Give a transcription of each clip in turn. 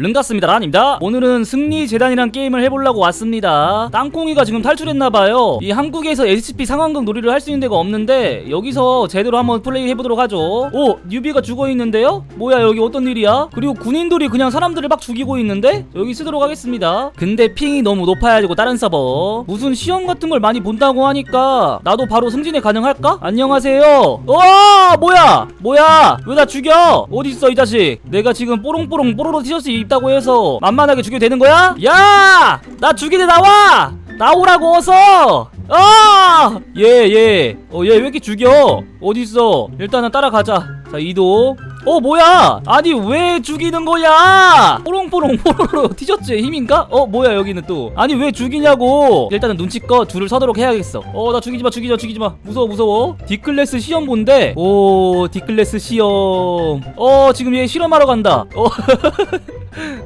른가스입니다 란입니다. 오늘은 승리 재단이란 게임을 해보려고 왔습니다. 땅콩이가 지금 탈출했나봐요. 이 한국에서 SCP 상황극 놀이를 할 수 있는 데가 없는데 여기서 제대로 한번 플레이 해보도록 하죠. 오 뉴비가 죽어있는데요? 뭐야 여기 어떤 일이야? 그리고 군인들이 그냥 사람들을 막 죽이고 있는데? 여기 쓰도록 하겠습니다. 근데 핑이 너무 높아야 되고 다른 서버. 무슨 시험 같은 걸 많이 본다고 하니까 나도 바로 승진이 가능할까? 안녕하세요. 와 뭐야? 뭐야? 왜 나 죽여? 어딨어 이 자식? 내가 지금 뽀롱뽀롱 뽀로로 티셔츠 입다고 해서 만만하게 죽여도 되는 거야? 야! 나 죽이네 나와! 나오라고 어서! 아! 얘, 얘. 어, 얘 왜 이렇게 죽여? 어딨어? 일단은 따라가자. 자, 이동. 어, 뭐야? 아니, 왜 죽이는 거야? 뽀롱뽀롱 뽀로로 티셔츠의 힘인가? 어, 뭐야, 여기는 또. 아니, 왜 죽이냐고. 일단은 눈치껏 줄을 서도록 해야겠어. 어, 나 죽이지 마, 죽이지 마, 죽이지 마. 무서워, 무서워. 디클래스 시험 본데? 오, 디클래스 시험. 어, 지금 얘 실험하러 간다. 어.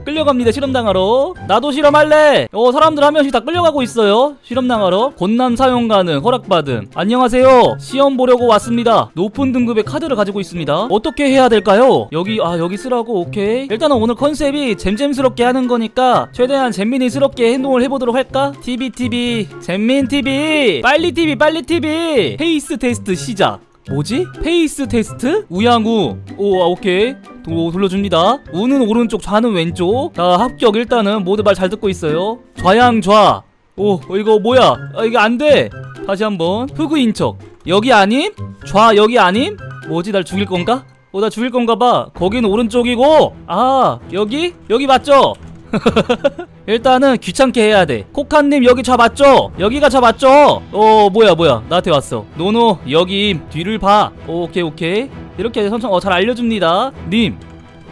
끌려갑니다 실험당하러. 나도 실험할래! 어 사람들 한 명씩 다 끌려가고 있어요. 실험당하러. 권남 사용 가능 허락받음. 안녕하세요. 시험 보려고 왔습니다. 높은 등급의 카드를 가지고 있습니다. 어떻게 해야 될까요? 여기 아 여기 쓰라고 오케이. 일단은 오늘 컨셉이 잼잼스럽게 하는 거니까 최대한 잼민이스럽게 행동을 해보도록 할까? TV TV 잼민 TV 빨리 TV 빨리 TV 페이스 테스트 시작. 뭐지? 페이스 테스트? 우양우. 오 아, 오케이 도, 돌려줍니다 우는 오른쪽 좌는 왼쪽 자 합격 일단은 모두 말 잘 듣고 있어요 좌양 좌 오 어, 이거 뭐야 아 이게 안돼 다시 한번 흑우인 척 여기 아님? 좌 여기 아님? 뭐지 날 죽일 건가? 어 나 죽일 건가 봐 거기는 오른쪽이고 아 여기? 여기 맞죠? 일단은 귀찮게 해야 돼. 코카님 여기 저 맞죠? 여기가 저 맞죠? 어 뭐야 뭐야 나한테 왔어. 노노 여기 뒤를 봐. 오, 오케이 오케이 이렇게 천천 어 잘 알려줍니다. 님.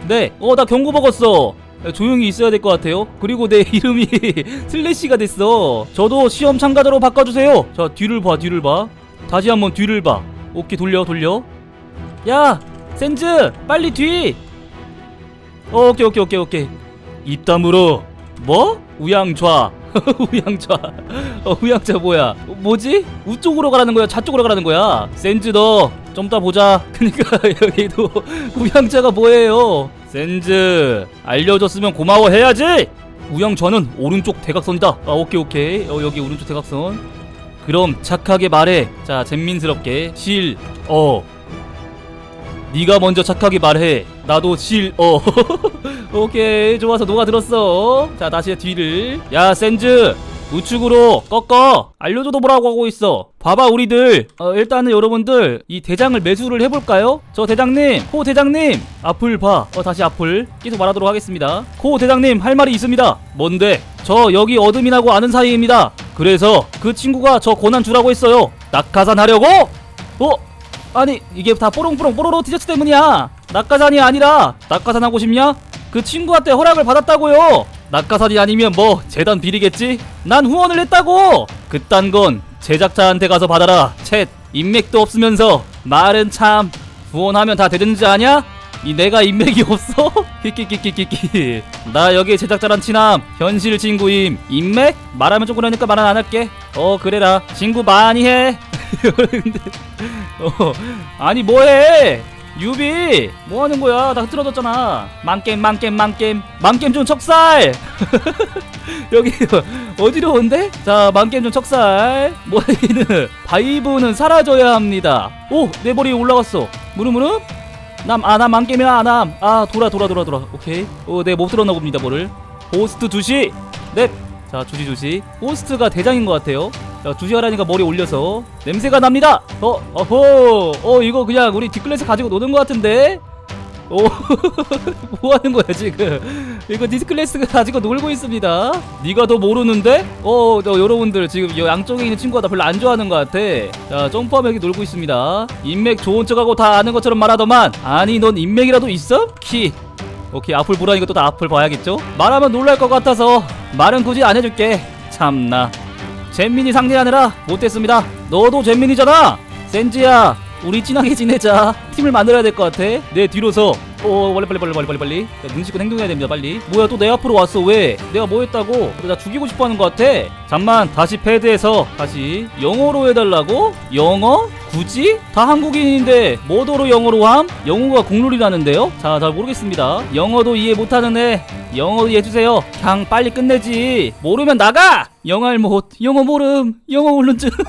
네. 어 나 경고 먹었어. 조용히 있어야 될 것 같아요. 그리고 내 이름이 슬래시가 됐어. 저도 시험 참가자로 바꿔주세요. 자 뒤를 봐 뒤를 봐. 다시 한번 뒤를 봐. 오케이 돌려 돌려. 야 센즈 빨리 뒤. 어, 오케이 오케이 오케이 오케이. 입 다물어. 뭐? 우양좌. 우양좌. 어, 우양좌 뭐야? 어, 뭐지? 우쪽으로 가라는 거야? 좌쪽으로 가라는 거야? 센즈 너. 좀 이따 보자. 그니까 여기도 우양좌가 뭐예요? 센즈 알려줬으면 고마워해야지. 우양좌는 오른쪽 대각선이다. 아 오케이 오케이. 어, 여기 오른쪽 대각선. 그럼 착하게 말해. 자 잼민스럽게 실 어. 네가 먼저 착하게 말해. 나도 실 어. 오케이 좋아서 녹아 들었어. 자 다시 뒤를. 야 센즈 우측으로 꺾어. 알려줘도 뭐라고 하고 있어. 봐봐 우리들. 어, 일단은 여러분들 이 대장을 매수를 해볼까요? 저 대장님, 호 대장님 앞을 봐. 어 다시 앞을 계속 말하도록 하겠습니다. 호 대장님 할 말이 있습니다. 뭔데? 저 여기 어둠이라고 아는 사이입니다. 그래서 그 친구가 저 권한 주라고 했어요. 낙하산 하려고? 어? 아니 이게 다 뽀롱뽀롱 뽀로로 티셔츠 때문이야 낙하산이 아니라 낙하산 하고 싶냐? 그 친구한테 허락을 받았다고요 낙하산이 아니면 뭐 재단 비리겠지? 난 후원을 했다고 그딴 건 제작자한테 가서 받아라 챗 인맥도 없으면서 말은 참 후원하면 다 되는 줄 아냐? 이 내가 인맥이 없어? 키키키키키키 나 여기 제작자란 친함 현실 친구임 인맥? 말하면 좀 그러니까 말은 안 할게 어 그래라 친구 많이 해 어, 아니 뭐해? 유비 뭐 하는 거야? 나 흐트러졌잖아. 망겜 망겜 망겜. 망겜 좀 척살! 여기 어지러운데 자 망겜 좀 척살. 뭐야 얘는 바이브는 사라져야 합니다. 오 내 머리 올라갔어. 무릎무릎? 남아나 망겜이야 안함 아 돌아 돌아 돌아 돌아. 오케이. 어내못 들었나 봅니다 뭐를 호스트 두시. 넵자 주시. 호스트가 대장인 것 같아요 자 주시하라니까 머리 올려서 냄새가 납니다. 어 어호 어 이거 그냥 우리 디클래스 가지고 노는 것 같은데? 오 뭐 하는 거야 지금? 이거 디스클래스 가지고 놀고 있습니다. 네가 더 모르는데? 어저 여러분들 지금 여 양쪽에 있는 친구가 다 별로 안 좋아하는 것 같아. 자 점프하며 여기 놀고 있습니다. 인맥 좋은 척하고 다 아는 것처럼 말하더만. 아니 넌 인맥이라도 있어? 키. 오케이 앞을 보라니까 또 다 앞을 봐야겠죠? 말하면 놀랄 것 같아서 말은 굳이 안 해줄게. 참나 잼민이 상대하느라 못됐습니다. 너도 잼민이잖아. 센지야, 우리 친하게 지내자. 팀을 만들어야 될 것 같아. 내 뒤로서. 어, 빨리 빨리 빨리 빨리 빨리 빨리. 야, 눈치껏 행동해야 됩니다. 빨리. 뭐야 또 내 앞으로 왔어 왜? 내가 뭐 했다고? 나 죽이고 싶어 하는 것 같아. 잠만 다시 패드에서 다시 영어로 해달라고? 영어? 굳이? 다 한국인인데 뭐더러 영어로 함? 영어가 국룰이라는데요? 자, 잘 모르겠습니다. 영어도 이해 못하는 애 영어 이해해주세요. 그냥 빨리 끝내지. 모르면 나가! 영어할 못, 영어 모름, 영어 울른증.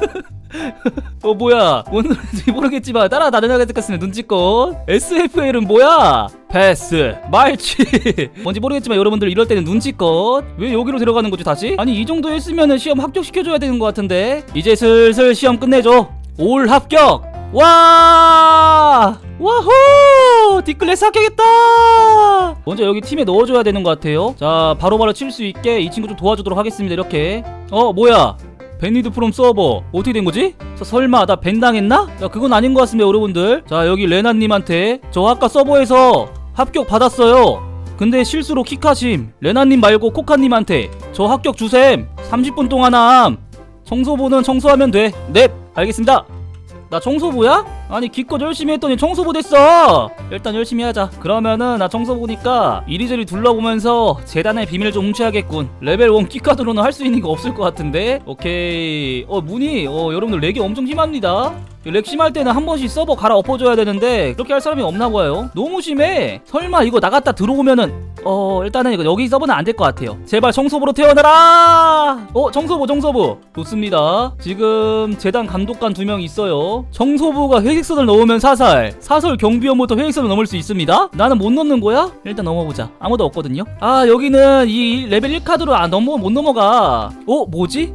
어 뭐야 뭔 소리인지 모르겠지만 따라 다녀야겠겠으면 눈치껏 SFL은 뭐야 패스 말치 뭔지 모르겠지만 여러분들 이럴 때는 눈치껏 왜 여기로 들어가는 거지 다시 아니 이 정도 했으면은 시험 합격시켜줘야 되는 것 같은데 이제 슬슬 시험 끝내줘 올 합격! 와! 와호! 디클래스 합격했다! 먼저 여기 팀에 넣어줘야 되는 것 같아요. 자 바로바로 칠 수 있게 이 친구 좀 도와주도록 하겠습니다 이렇게. 어 뭐야? 밴니드 프롬 서버. 어떻게 된 거지? 저 설마 나 밴 당했나? 야 그건 아닌 것 같습니다 여러분들. 자 여기 레나님한테 저 아까 서버에서 합격 받았어요. 근데 실수로 킥하심 레나님 말고 코카님한테 저 합격 주셈. 30분 동안 함 청소부는 청소하면 돼 넵. 알겠습니다. 나 청소부야? 아니 기껏 열심히 했더니 청소부 됐어. 일단 열심히 하자. 그러면은 나 청소부니까 이리저리 둘러보면서 재단의 비밀을 좀 훔쳐야겠군. 레벨 1 키카드로는 할 수 있는 거 없을 것 같은데? 오케이. 어 문이 어 여러분들 렉이 엄청 심합니다. 렉 심할 때는 한 번씩 서버 갈아 엎어줘야 되는데 그렇게 할 사람이 없나 봐요. 너무 심해. 설마 이거 나갔다 들어오면은 어 일단은 이거 여기 서버는 안 될 것 같아요. 제발 청소부로 태어나라 어 청소부 청소부. 좋습니다. 지금 재단 감독관 두 명 있어요. 청소부가 회색선을 넘으면 사살 사설 경비원부터 회색선을 넘을 수 있습니다. 나는 못 넘는 거야? 일단 넘어보자. 아무도 없거든요. 아 여기는 이 레벨 1카드로 안 넘어 못 넘어가. 어 뭐지?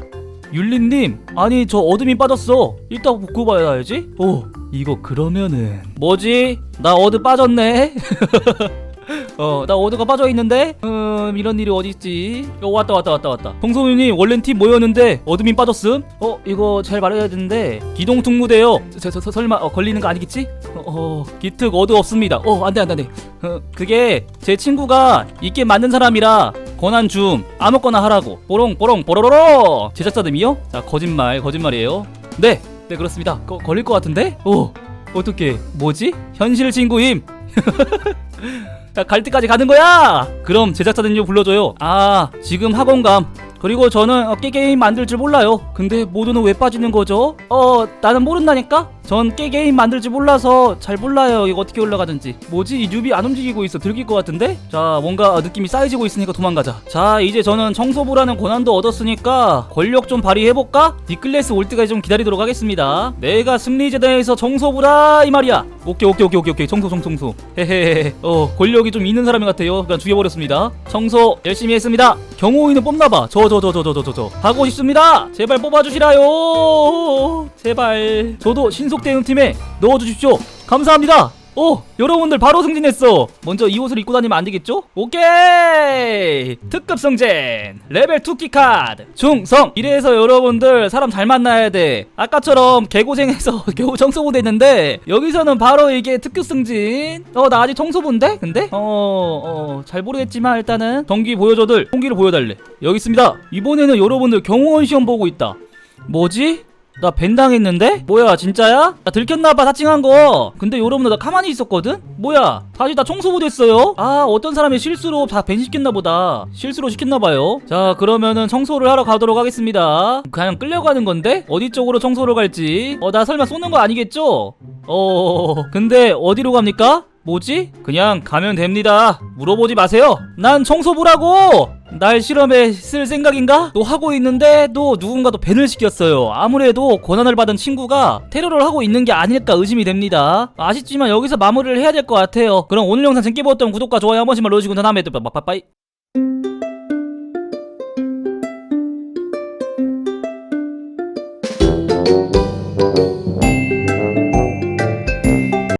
율리님. 아니 저 어둠이 빠졌어. 이따 복구 봐야지. 오 이거 그러면은. 뭐지? 나 어드 빠졌네 어 나 어드가 빠져 있는데? 음 이런 일이 어딨지? 어 왔다 왔다 왔다 왔다. 동성윤이 원래는 팀 모였는데 어드민 빠졌음? 어 이거 잘 말해야 되는데 기동 특무대요. 저, 저, 저, 설마 어, 걸리는 거 아니겠지? 어, 어 기특 어드 없습니다. 어 안돼 안돼 안돼. 어, 그게 제 친구가 있게 만든 사람이라 권한 중 아무거나 하라고. 뽀롱 뽀롱 뽀로로로! 제작자들이요? 자 거짓말 거짓말이에요. 네네 그렇습니다. 거, 걸릴 것 같은데? 오 어떻게 뭐지? 현실 친구임 야, 갈 때까지 가는 거야? 그럼 제작자들요 불러줘요. 아 지금 학원감 그리고 저는 어, 깨게임 만들 줄 몰라요. 근데 모두는 왜 빠지는 거죠? 어 나는 모른다니까? 전 깨게임 만들 줄 몰라서 잘 몰라요. 이거 어떻게 올라가는지. 뭐지? 이 뉴비 안 움직이고 있어. 들킬 것 같은데? 자 뭔가 느낌이 쌓여지고 있으니까 도망가자. 자 이제 저는 청소부라는 권한도 얻었으니까 권력 좀 발휘해볼까? 디클래스 올 때까지 좀 기다리도록 하겠습니다. 내가 승리제단에서 청소부라 이 말이야. 오케이 오케이 오케이 오케이 오케이. 청소 청소 청소. 헤헤헤. 어 권력이 좀 있는 사람 같아요. 그냥 죽여버렸습니다. 청소 열심히 했습니다. 경호인은 뽑나봐. 저저 하고 싶습니다. 제발 뽑아주시라요. 제발. 저도 신속대응팀에 넣어주십시오. 감사합니다 오 여러분들 바로 승진했어. 먼저 이 옷을 입고 다니면 안 되겠죠? 오케이. 특급 승진. 레벨 2 키 카드. 중성. 이래서 여러분들 사람 잘 만나야 돼. 아까처럼 개고생해서 겨우 청소부 됐는데 여기서는 바로 이게 특급 승진. 어 나 아직 청소부인데? 근데? 어어잘 모르겠지만 일단은 동기 보여줘들. 동기를 보여달래. 여기 있습니다. 이번에는 여러분들 경호원 시험 보고 있다. 뭐지? 나 벤 당했는데? 뭐야 진짜야? 나 들켰나봐 사칭한 거 근데 여러분들 나 가만히 있었거든? 뭐야 다시 나 청소부 됐어요? 아 어떤 사람이 실수로 다 벤 시켰나 보다 실수로 시켰나봐요 자 그러면은 청소를 하러 가도록 하겠습니다 그냥 끌려가는 건데? 어디 쪽으로 청소를 갈지 어 나 설마 쏘는 거 아니겠죠? 어 근데 어디로 갑니까? 뭐지? 그냥 가면 됩니다. 물어보지 마세요. 난 청소부라고! 날 실험에 쓸 생각인가? 또 하고 있는데 또 누군가 또 밴을 시켰어요. 아무래도 권한을 받은 친구가 테러를 하고 있는 게 아닐까 의심이 됩니다. 아쉽지만 여기서 마무리를 해야 될 것 같아요. 그럼 오늘 영상 재밌게 보셨다면 구독과 좋아요 한 번씩만 눌러주시고 다음에 또 빠빠빠이